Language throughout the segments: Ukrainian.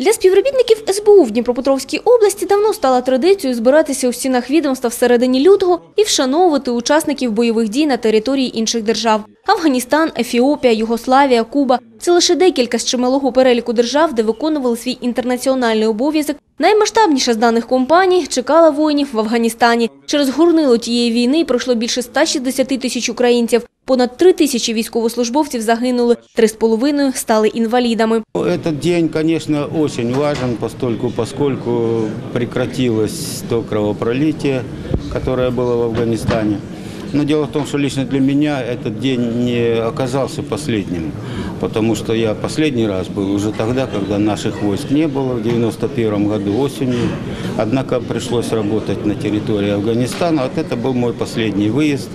Для співробітників СБУ в Дніпропетровській області давно стала традицією збиратися у стінах відомства всередині лютого і вшановувати учасників бойових дій на території інших держав. Афганістан, Ефіопія, Югославія, Куба – це лише декілька з чималого переліку держав, де виконували свій інтернаціональний обов'язок. Наймасштабніша з даних компаній чекала воїнів в Афганістані. Через горнило тієї війни пройшло більше 160 тисяч українців. Понад три тисячі військовослужбовців загинули, три з половиною стали інвалідами. Этот день, конечно, очень важен, постольку, поскольку прекратилось то кровопролитие, которое было в Афганистане. Но дело в том, что лично для меня этот день не оказался последним, потому что я последний раз был уже тогда, когда наших войск не было, в 91 году осенью. Однако пришлось работать на территории Афганистана. Вот это был мой последний выезд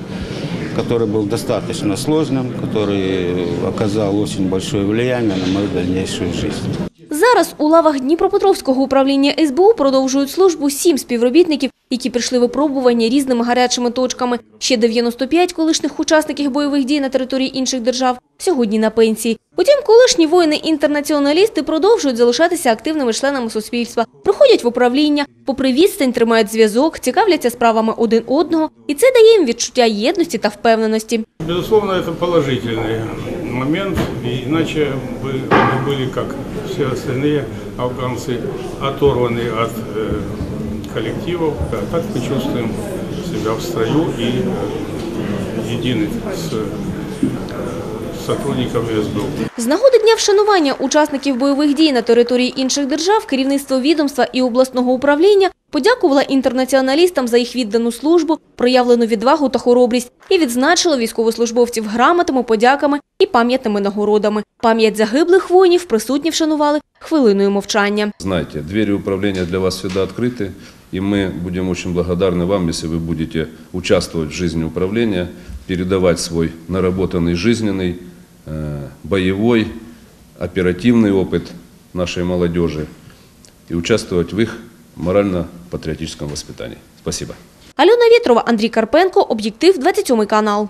который был достаточно сложным, который оказал очень большое влияние на мою дальнейшую жизнь. Зараз у лавах Дніпропетровського управління СБУ продовжують службу сім співробітників, які прийшли випробування різними гарячими точками. Ще 95 колишніх учасників бойових дій на території інших держав сьогодні на пенсії. Утім, колишні воїни-інтернаціоналісти продовжують залишатися активними членами суспільства, приходять в управління, попри відстань тримають зв'язок, цікавляться справами один одного, і це дає їм відчуття єдності та впевненості. Безусловно, это положительный момент, и иначе бы мы были, как все остальные афганцы, оторваны от э, коллективов. А так мы чувствуем себя в строю и э, едины с э, сотрудниками СБУ. З нагоди дня вшанування учасників бойових дій на території інших держав керівництво відомства і обласного управління подякувало інтернаціоналістам за їх віддану службу, проявлену відвагу та хоробрість і відзначило військовослужбовців грамотами, подяками і пам'ятними нагородами. Пам'ять загиблих воїнів присутні вшанували хвилиною мовчання. Знаете, двери управления для вас всегда открыты, и мы будем очень благодарны вам, если вы будете участвовать в жизни управления, передавать свой наработанный жизненный, э, боевой, оперативный опыт нашей молодежи и участвовать в их морально-патриотическом воспитании. Спасибо. Альона Вєтрова, Андрій Карпенко, Об'єктив, 27 канал.